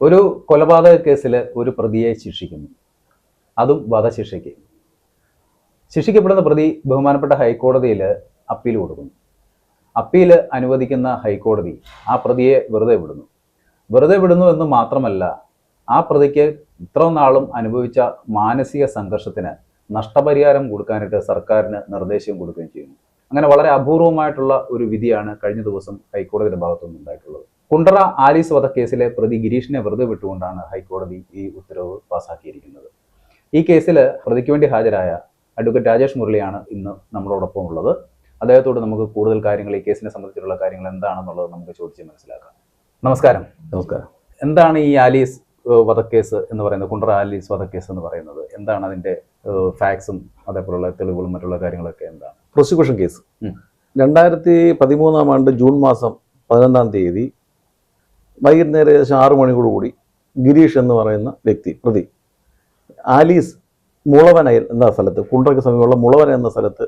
ഒരു കൊലപാതക കേസിൽ ഒരു പ്രതിയെ ശിക്ഷിക്കുന്നു. അതും വധശിക്ഷയ്ക്ക്. ശിക്ഷിക്കപ്പെടുന്ന പ്രതി ബഹുമാനപ്പെട്ട ഹൈക്കോടതിയിൽ അപ്പീൽ കൊടുക്കുന്നു. അപ്പീൽ അനുവദിക്കുന്ന ഹൈക്കോടതി ആ പ്രതിയെ വെറുതെ വിടുന്നു. വെറുതെ വിടുന്നു എന്ന് മാത്രമല്ല ആ പ്രതിക്ക് ഇത്ര നാളും അനുഭവിച്ച മാനസിക സംഘർഷത്തിന് നഷ്ടപരിഹാരം കൊടുക്കാനായിട്ട് സർക്കാരിന് നിർദ്ദേശം കൊടുക്കുകയും ചെയ്യുന്നു. അങ്ങനെ വളരെ അപൂർവമായിട്ടുള്ള ഒരു വിധിയാണ് കഴിഞ്ഞ ദിവസം ഹൈക്കോടതിയുടെ ഭാഗത്തുനിന്ന് ഉണ്ടായിട്ടുള്ളത്. കുണ്ടറ ആലീസ് വധക്കേസിലെ പ്രതി ഗിരീഷിനെ വെറുതെ വിട്ടുകൊണ്ടാണ് ഹൈക്കോടതി ഈ ഉത്തരവ് പാസാക്കിയിരിക്കുന്നത്. ഈ കേസിൽ പ്രതിക്ക് വേണ്ടി ഹാജരായ അഡ്വക്കേറ്റ് രാജേഷ് മുരളിയാണ് ഇന്ന് നമ്മളോടൊപ്പം ഉള്ളത്. അദ്ദേഹത്തോട് നമുക്ക് കൂടുതൽ കാര്യങ്ങൾ ഈ കേസിനെ സംബന്ധിച്ചിട്ടുള്ള കാര്യങ്ങൾ എന്താണെന്നുള്ളത് നമുക്ക് ചോദിച്ച് മനസ്സിലാക്കാം. നമസ്കാരം. നമസ്കാരം. എന്താണ് ഈ ആലീസ് വധക്കേസ് എന്ന് പറയുന്നത്? കുണ്ടറ ആലീസ് വധക്കേസ് എന്ന് പറയുന്നത്. എന്താണ് അതിന്റെ ഫാക്സും അതേപോലുള്ള തെളിവുകളും മറ്റുള്ള കാര്യങ്ങളൊക്കെ എന്താണ്? Prosecution case. രണ്ടായിരത്തി പതിമൂന്നാം ആണ്ട് ജൂൺ മാസം പതിനൊന്നാം തീയതി വൈകുന്നേരം ഏകദേശം ആറു മണിയോട് കൂടി ഗിരീഷ് എന്ന് പറയുന്ന വ്യക്തി പ്രതി. ആലീസ് മുളവനയൽ എന്ന സ്ഥലത്ത് കുണ്ടറയ്ക്ക് സമീപമുള്ള മുളവന എന്ന സ്ഥലത്ത്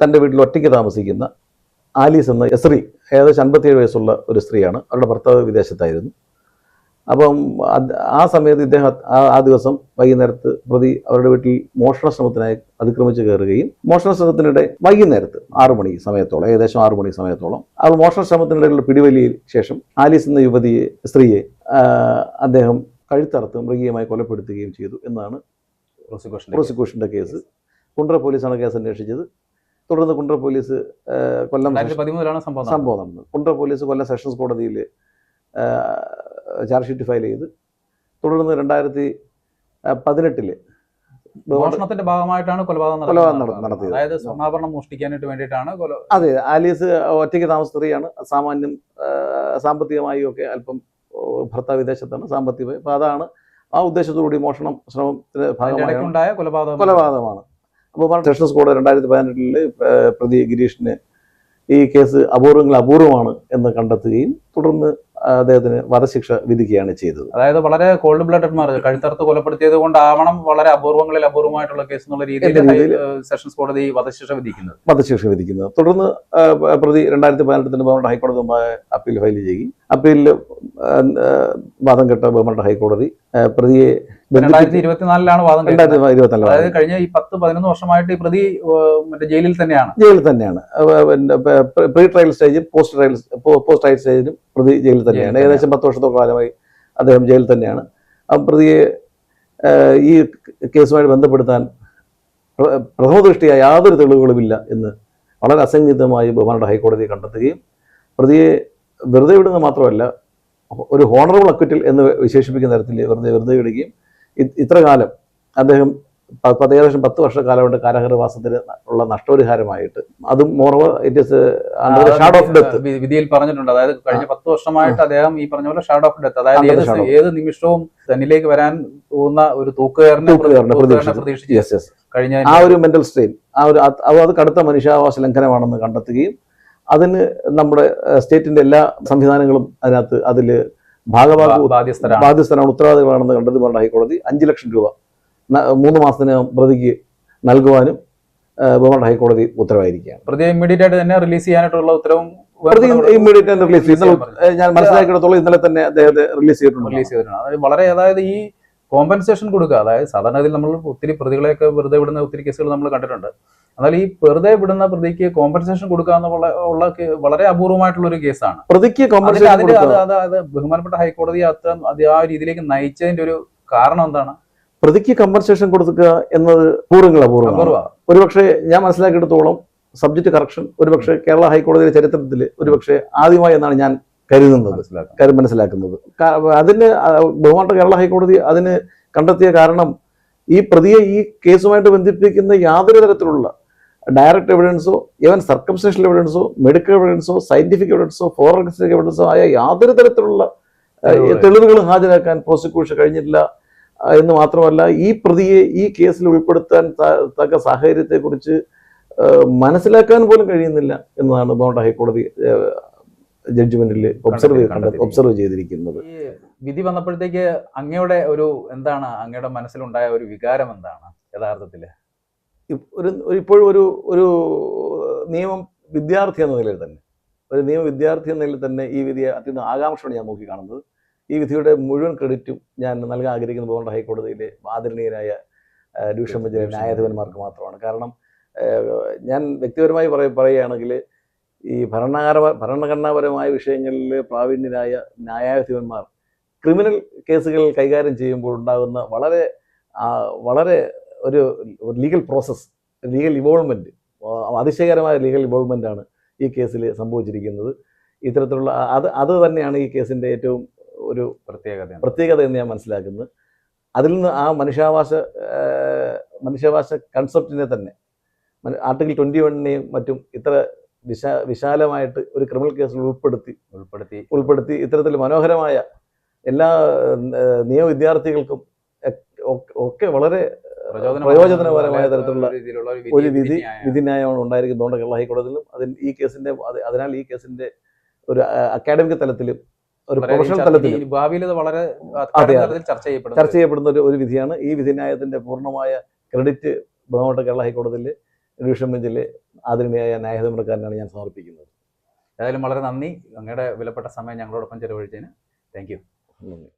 തന്റെ വീട്ടിൽ ഒറ്റയ്ക്ക് താമസിക്കുന്ന ആലീസ് എന്ന സ്ത്രീ ഏകദേശം അൻപത്തിയേഴ് വയസ്സുള്ള ഒരു സ്ത്രീയാണ്. അവരുടെ ഭർത്താവ് വിദേശത്തായിരുന്നു. അപ്പം ആ സമയത്ത് ഇദ്ദേഹം ആ- ദിവസം വൈകുന്നേരത്ത് പ്രതി അവരുടെ വീട്ടിൽ മോഷണ ശ്രമത്തിനായി അതിക്രമിച്ച് കയറുകയും മോഷണ ശ്രമത്തിനിടെ വൈകുന്നേരത്ത് ആറു മണി സമയത്തോളം ഏകദേശം ആറു മണി സമയത്തോളം ആ മോഷണ ശ്രമത്തിനിടയിലുള്ള പിടിവലിയിൽ ശേഷം ആലീസ് എന്ന യുവതിയെ സ്ത്രീയെ അദ്ദേഹം കഴുത്തറുത്ത് മൃഗീയമായി കൊലപ്പെടുത്തുകയും ചെയ്തു എന്നാണ് പ്രോസിക്യൂഷൻ പ്രോസിക്യൂഷന്റെ കേസ്. കുണ്ട്ര പോലീസാണ് കേസ് അന്വേഷിച്ചത്. തുടർന്ന് കുണ്ട്ര പോലീസ് കൊല്ലം. സംഭവം നടന്നത്. കുണ്ട്ര പോലീസ് കൊല്ലം സെഷൻസ് കോടതിയിൽ ചാർജ് ഷീറ്റ് ഫയൽ ചെയ്ത് തുടർന്ന് രണ്ടായിരത്തി പതിനെട്ടിൽ മോഷണത്തിന്റെ ഭാഗമായിട്ടാണ് കൊലപാതകം കൊലപാതകം നട- നടത്തിയത്. അതായത് സ്വർണാഭരണം മോഷ്ടിക്കാനായിട്ട് വേണ്ടിയിട്ടാണ് അതെ ആലീസ് ഒറ്റയ്ക്ക് താമസ സ്ത്രീയാണ് സാമാന്യം സാമ്പത്തികമായും ഒക്കെ അല്പം ഭർത്താവ് വിദേശത്താണ് സാമ്പത്തികമായി അപ്പൊ അതാണ് ആ ഉദ്ദേശത്തോടുകൂടി മോഷണം ശ്രമത്തിന്റെ ഭാഗമായി കൊലപാതകം. കൊലപാതകമാണ്. അപ്പോൾ സെഷൻസ് കോഡ് രണ്ടായിരത്തി പതിനെട്ടിൽ പ്രതി ഗിരീഷിന് ഈ കേസ് അപൂർവങ്ങൾ അപൂർവമാണ് എന്ന് കണ്ടെത്തുകയും തുടർന്ന് അദ്ദേഹത്തിന് വധശിക്ഷ വിധിക്കുകയാണ് ചെയ്തത്. അതായത് വളരെ കോൾഡ് ബ്ലഡഡ് മാർ കഴുത്തറുത്ത് കൊലപ്പെടുത്തിയത് കൊണ്ടാവണം വളരെ അപൂർവങ്ങളിൽ അപൂർവമായിട്ടുള്ള കേസ് എന്നുള്ള രീതിയിൽ സെഷൻസ് കോടതി വധശിക്ഷ വിധിക്കുന്നത്. വധശിക്ഷ വിധിക്കുന്നത്. തുടർന്ന് പ്രതി രണ്ടായിരത്തി പതിനെട്ടിന് ബഹുമാനയുടെ ഹൈക്കോടതി മുമ്പായ അപ്പീൽ ഫയൽ ചെയ്യുകയും അപ്പീലിൽ വാദം കെട്ട ബഹുമാനയുടെ ഹൈക്കോടതി പ്രതിയെ രണ്ടായിരത്തി ഇരുപത്തിനാലിലാണ് വാദം അതായത് കഴിഞ്ഞ ഈ പത്ത് പതിനൊന്ന് വർഷമായിട്ട് ഈ പ്രതി മറ്റേ ജയിലിൽ തന്നെയാണ്. ജയിലിൽ തന്നെയാണ്. പ്രീ ട്രയൽ സ്റ്റേജും പോസ്റ്റ് ട്രയൽ പോസ്റ്റ് ട്രയൽ സ്റ്റേജിലും പ്രതി ജയിലിൽ തന്നെയാണ്. ഏകദേശം പത്ത് വർഷത്തോളം കാലമായി അദ്ദേഹം ജയിലിൽ തന്നെയാണ്. ആ പ്രതിയെ ഈ കേസുമായി ബന്ധപ്പെടുത്താൻ പ്ര- പ്രഥമ ദൃഷ്ടിയ യാതൊരു തെളിവുകളുമില്ല എന്ന് വളരെ അസംഗീതമായി ബഹുമാനയുടെ ഹൈക്കോടതി കണ്ടെത്തുകയും പ്രതിയെ വെറുതെ വിടുന്നത് മാത്രമല്ല ഒരു ഹോണറബിൾ അക്വിറ്റൽ എന്ന് വിശേഷിപ്പിക്കുന്ന തരത്തിൽ വെറുതെ വെറുതെ വിടുകയും ഇത്ര കാലം അദ്ദേഹം പ- പത്ത് ഏകദേശം പത്ത് വർഷ കാലം കൊണ്ട് കാരാഗ്രഹവാസത്തിന് ഉള്ള നഷ്ടപരിഹാരമായിട്ട്. അതും moreover it is shadow of death വിധിയിൽ പറഞ്ഞിട്ടുണ്ട്. അതായത് കഴിഞ്ഞ പത്ത് വർഷമായിട്ട് അദ്ദേഹം ഈ പറഞ്ഞ പോലെ ഷാഡ് ഓഫ് ഡെത്ത് അതായത് ഏത് നിമിഷവും തന്നിലേക്ക് വരാൻ പോകുന്ന ഒരു തൂക്കുകാരനെ പ്രതീക്ഷിച്ചു. കഴിഞ്ഞ ആ ഒരു മെന്റൽ സ്ട്രെയിൻ ആ ഒരു അത് കടുത്ത മനുഷ്യാവകാശ ലംഘനമാണെന്ന് കണ്ടെത്തുകയും അതിന് നമ്മുടെ സ്റ്റേറ്റിന്റെ എല്ലാ സംവിധാനങ്ങളും അതിനകത്ത് അതിൽ ഭാഗഭാഗ ബാധ്യസ്ഥരാണ് ഉത്തരവാദികളാണെന്ന് കണ്ടത് പറഞ്ഞ ഹൈക്കോടതി. അഞ്ച് ലക്ഷം രൂപ. മൂന്ന് മാസത്തിനകം പ്രതിക്ക് നൽകുവാനും ബഹുമാന ഹൈക്കോടതി ഉത്തരവായിരിക്കുകയാണ്. പ്രതി ഇമ്മീഡിയറ്റ് ആയിട്ട് തന്നെ റിലീസ് ചെയ്യാനായിട്ടുള്ള ഉത്തരവും പ്രതി ഇമ്മീഡിയറ്റ് റിലീസ് ഇന്നലെ ചെയ്യാൻ ഞാൻ മനസ്സിലാക്കിയിടത്തോളം ഇന്നലെ തന്നെ അദ്ദേഹത്തെ റിലീസ് ചെയ്തിട്ടുണ്ട്. റിലീസ് ചെയ്തിട്ടുണ്ട്. അതായത് വളരെ അതായത് ഈ കോമ്പൻസേഷൻ കൊടുക്കുക അതായത് സാധാരണ ഇതിൽ നമ്മൾ ഒത്തിരി പ്രതികളെയൊക്കെ വെറുതെ വിടുന്ന ഒത്തിരി കേസുകൾ നമ്മൾ കണ്ടിട്ടുണ്ട്. എന്നാൽ ഈ വെറുതെ വിടുന്ന പ്രതിക്ക് കോമ്പൻസേഷൻ കൊടുക്കുക എന്നുള്ള ഉള്ള വളരെ അപൂർവമായിട്ടുള്ള ഒരു കേസാണ്. പ്രതിക്ക് കോമ്പൻസേഷൻ അതിന് കൊടുക്കുക. അത് അത് ബഹുമാനപ്പെട്ട ഹൈക്കോടതി അത്ര അത് ആ രീതിയിലേക്ക് നയിച്ചതിന്റെ ഒരു കാരണം എന്താണ്? പ്രതിക്ക് കമ്പൻസേഷൻ കൊടുക്കുക എന്നത് പൂർവങ്ങൾ അപൂർവമാണ് അപൂർവ ഒരുപക്ഷെ ഞാൻ മനസ്സിലാക്കിയെടുത്തോളം സബ്ജക്ട് കറക്ഷൻ ഒരുപക്ഷെ കേരള ഹൈക്കോടതിയുടെ ചരിത്രത്തിൽ ഒരുപക്ഷെ ആദ്യമായി എന്നാണ് ഞാൻ കരുതുന്നത്. കാര്യം മനസ്സിലാക്കുന്നത്. അതിന് ബഹുമാനപ്പെട്ട കേരള ഹൈക്കോടതി അതിന് കണ്ടെത്തിയ കാരണം ഈ പ്രതിയെ ഈ കേസുമായിട്ട് ബന്ധിപ്പിക്കുന്ന യാതൊരു തരത്തിലുള്ള ഡയറക്റ്റ് എവിഡൻസോ ഈവൻ സർക്കംസ്റ്റൻഷ്യൽ എവിഡൻസോ മെഡിക്കൽ എവിഡൻസോ സയന്റിഫിക് എവിഡൻസോ ഫോറൻസിക് എവിഡൻസോ ആയ യാതൊരു തരത്തിലുള്ള തെളിവുകൾ. ഹാജരാക്കാൻ പ്രോസിക്യൂഷൻ കഴിഞ്ഞിട്ടില്ല. എന്ന് മാത്രമല്ല ഈ പ്രതിയെ ഈ കേസിൽ ഉൾപ്പെടുത്താൻ തക്ക സാഹചര്യത്തെക്കുറിച്ച് മനസ്സിലാക്കാൻ പോലും കഴിയുന്നില്ല എന്നതാണ് ബോണ്ട ഹൈക്കോടതി ജഡ്ജ്മെന്റിൽ ഒബ്സർവ് ഒബ്സർവ് ചെയ്തിരിക്കുന്നത്. വിധി വന്നപ്പോഴത്തേക്ക് അങ്ങയുടെ ഒരു എന്താണ് അങ്ങയുടെ മനസ്സിലുണ്ടായ ഒരു വികാരം എന്താണ് യഥാർത്ഥത്തിൽ? ഒരു ഒരു- ഇപ്പോഴും ഒരു ഒരു നിയമം വിദ്യാർത്ഥി എന്ന നിലയിൽ തന്നെ ഒരു നിയമ വിദ്യാർത്ഥി എന്ന നിലയിൽ തന്നെ ഈ വിധിയെ അത്യന്തം ആകാംക്ഷയാണ് ഞാൻ നോക്കി കാണുന്നത് ഈ വിധിയുടെ മുഴുവൻ ക്രെഡിറ്റും ഞാൻ നൽകാൻ ആഗ്രഹിക്കുന്ന ബഹുമാന ഹൈക്കോടതിയിലെ ആദരണീയരായ ആ, ഡിവിഷൻ ബെഞ്ചിലെ ന്യായാധിപന്മാർക്ക് മാത്രമാണ്. കാരണം ഞാൻ വ്യക്തിപരമായി പറയ പറയുകയാണെങ്കിൽ ഈ ഭരണഘടന ഭരണഘടനാപരമായ വിഷയങ്ങളിൽ പ്രാവീണ്യരായ ന്യായാധിപന്മാർ ക്രിമിനൽ കേസുകൾ കൈകാര്യം ചെയ്യുമ്പോൾ ഉണ്ടാകുന്ന വളരെ വളരെ ഒരു ലീഗൽ പ്രോസസ്സ് ലീഗൽ ഇവോൾവ്മെന്റ് അതിശയകരമായ ലീഗൽ ഇവോൾവ്മെന്റ് ആണ് ഈ കേസിൽ സംഭവിച്ചിരിക്കുന്നത്. ഇത്തരത്തിലുള്ള അത് അത് തന്നെയാണ് ഈ കേസിന്റെ ഏറ്റവും ഒരു പ്രത്യേകത പ്രത്യേകത എന്ന് ഞാൻ മനസ്സിലാക്കുന്നത്. അതിൽ നിന്ന് ആ മനുഷ്യാവാസ മനുഷ്യാവാസ കൺസെപ്റ്റിനെ തന്നെ ആർട്ടിക്കിൾ ട്വന്റി വണ്ണിനെയും മറ്റും ഇത്ര വിശാ വിശാലമായിട്ട് ഒരു ക്രിമിനൽ കേസിൽ ഉൾപ്പെടുത്തി ഉൾപ്പെടുത്തി. ഉൾപ്പെടുത്തി ഇത്തരത്തിൽ മനോഹരമായ എല്ലാ നിയമ വിദ്യാർത്ഥികൾക്കും ഒക്കെ- വളരെ പ്രയോജനപരമായ തരത്തിലുള്ള ഒരു വിധി വിധിന്യായം. വിധിന്യായമാണ്. ഉണ്ടായിരിക്കുന്നതുകൊണ്ട് കേരള ഹൈക്കോടതിയിലും അതിൽ ഈ കേസിന്റെ അതിനാൽ ഈ കേസിന്റെ ഒരു അക്കാഡമിക് തലത്തിലും ഒരു പ്രൊഫഷണൽ തലത്തിൽ ഭാവിയിൽ വളരെ ചർച്ച ചെയ്യപ്പെടും ചർച്ച ചെയ്യപ്പെടുന്ന ഒരു ഒരു വിധിയാണ്. ഈ വിധിന്യായത്തിന്റെ പൂർണമായ ക്രെഡിറ്റ് ബഹുമാനപ്പെട്ട കേരള ഹൈക്കോടതിയിലെ ഡിവിഷൻ ബെഞ്ചിലെ ആദരണീയായ ന്യായാധിപന്മാർക്കാരനാണ് ഞാൻ സമർപ്പിക്കുന്നത്. ഏതായാലും വളരെ നന്ദി. അങ്ങയുടെ വിലപ്പെട്ട സമയം ഞങ്ങളോടൊപ്പം ചെലവഴിച്ചതിന്. Thank you. നന്ദി.